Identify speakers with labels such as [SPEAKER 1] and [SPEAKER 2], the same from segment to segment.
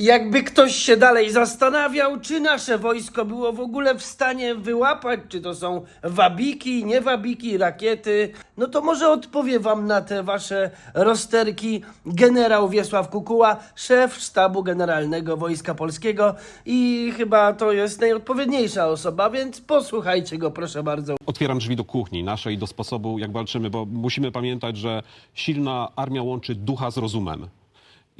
[SPEAKER 1] Jakby ktoś się dalej zastanawiał, czy nasze wojsko było w ogóle w stanie wyłapać, czy to są wabiki, nie wabiki, rakiety, no to może odpowie wam na te wasze rozterki generał Wiesław Kukuła, szef sztabu generalnego Wojska Polskiego i chyba to jest najodpowiedniejsza osoba, więc posłuchajcie go proszę bardzo.
[SPEAKER 2] Otwieram drzwi do kuchni naszej, do sposobu, jak walczymy, bo musimy pamiętać, że silna armia łączy ducha z rozumem.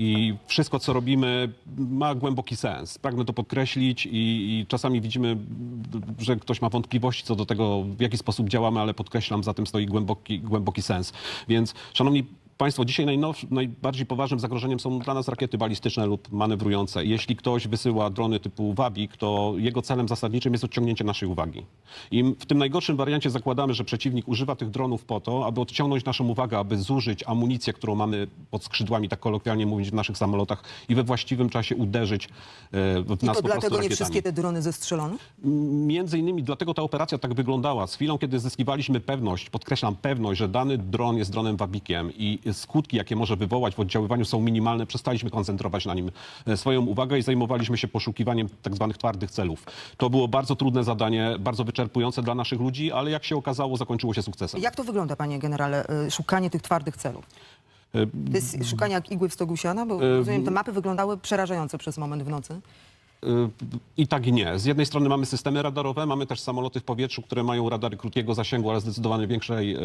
[SPEAKER 2] I wszystko, co robimy, ma głęboki sens. Pragnę to podkreślić i, i czasami widzimy, że ktoś ma wątpliwości co do tego, w jaki sposób działamy, ale podkreślam, za tym stoi głęboki, głęboki sens. Więc, szanowni Państwo, dzisiaj najnowszy, najbardziej poważnym zagrożeniem są dla nas rakiety balistyczne lub manewrujące. Jeśli ktoś wysyła drony typu Wabik, to jego celem zasadniczym jest odciągnięcie naszej uwagi. I w tym najgorszym wariancie zakładamy, że przeciwnik używa tych dronów po to, aby odciągnąć naszą uwagę, aby zużyć amunicję, którą mamy pod skrzydłami, tak kolokwialnie mówić, w naszych samolotach i we właściwym czasie uderzyć e, w
[SPEAKER 3] I
[SPEAKER 2] nas
[SPEAKER 3] to
[SPEAKER 2] po
[SPEAKER 3] dlatego nie
[SPEAKER 2] rakietami.
[SPEAKER 3] wszystkie te drony zestrzelone?
[SPEAKER 2] Między innymi dlatego ta operacja tak wyglądała. Z chwilą, kiedy zyskiwaliśmy pewność, podkreślam pewność, że dany dron jest dronem wabikiem i skutki, jakie może wywołać w oddziaływaniu są minimalne, przestaliśmy koncentrować na nim e, swoją uwagę i zajmowaliśmy się poszukiwaniem tak zwanych twardych celów. To było bardzo trudne zadanie, bardzo wyczerpujące dla naszych ludzi, ale jak się okazało, zakończyło się sukcesem.
[SPEAKER 3] Jak to wygląda, panie generale, y, szukanie tych twardych celów?
[SPEAKER 2] E,
[SPEAKER 3] To jest szukanie jak igły w stogu siana? Bo rozumiem, te mapy wyglądały przerażająco przez moment w nocy.
[SPEAKER 2] I tak i nie. Z jednej strony mamy systemy radarowe, mamy też samoloty w powietrzu, które mają radary krótkiego zasięgu, ale zdecydowanie większej e,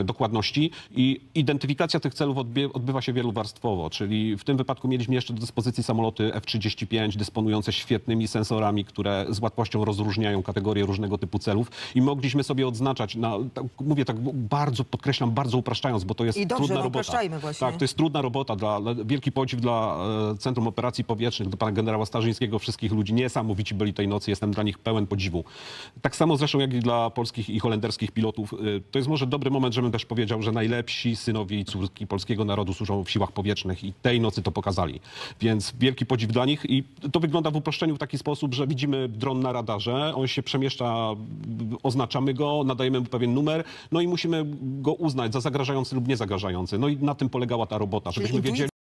[SPEAKER 2] e, dokładności. I identyfikacja tych celów odbywa się wielowarstwowo, czyli w tym wypadku mieliśmy jeszcze do dyspozycji samoloty F-35 dysponujące świetnymi sensorami, które z łatwością rozróżniają kategorie różnego typu celów i mogliśmy sobie odznaczać, na, tak, mówię tak bardzo, podkreślam, bardzo upraszczając, bo to jest
[SPEAKER 3] I dobrze,
[SPEAKER 2] trudna
[SPEAKER 3] no
[SPEAKER 2] robota.
[SPEAKER 3] upraszczajmy właśnie.
[SPEAKER 2] Tak, to jest trudna robota, dla, dla, wielki podziw dla e, Centrum Operacji Powietrznych, do pana generała Starzyńskiego, wszystkich ludzi. Niesamowici byli tej nocy, jestem dla nich pełen podziwu. Tak samo zresztą jak i dla polskich i holenderskich pilotów. E, To jest może dobry moment, żebym też powiedział, że najlepsi synowie i córki polskiego narodu służą w siłach powietrznych i tej nocy to pokazali. Więc wielki podziw dla nich i to wygląda w uproszczeniu w taki sposób, że widzimy dron na radarze, on się przemieszcza, oznaczamy go, nadajemy mu pewien numer, no i musimy go uznać za zagrażający lub niezagrażający. No i na tym polegała ta robota, żebyśmy wiedzieli,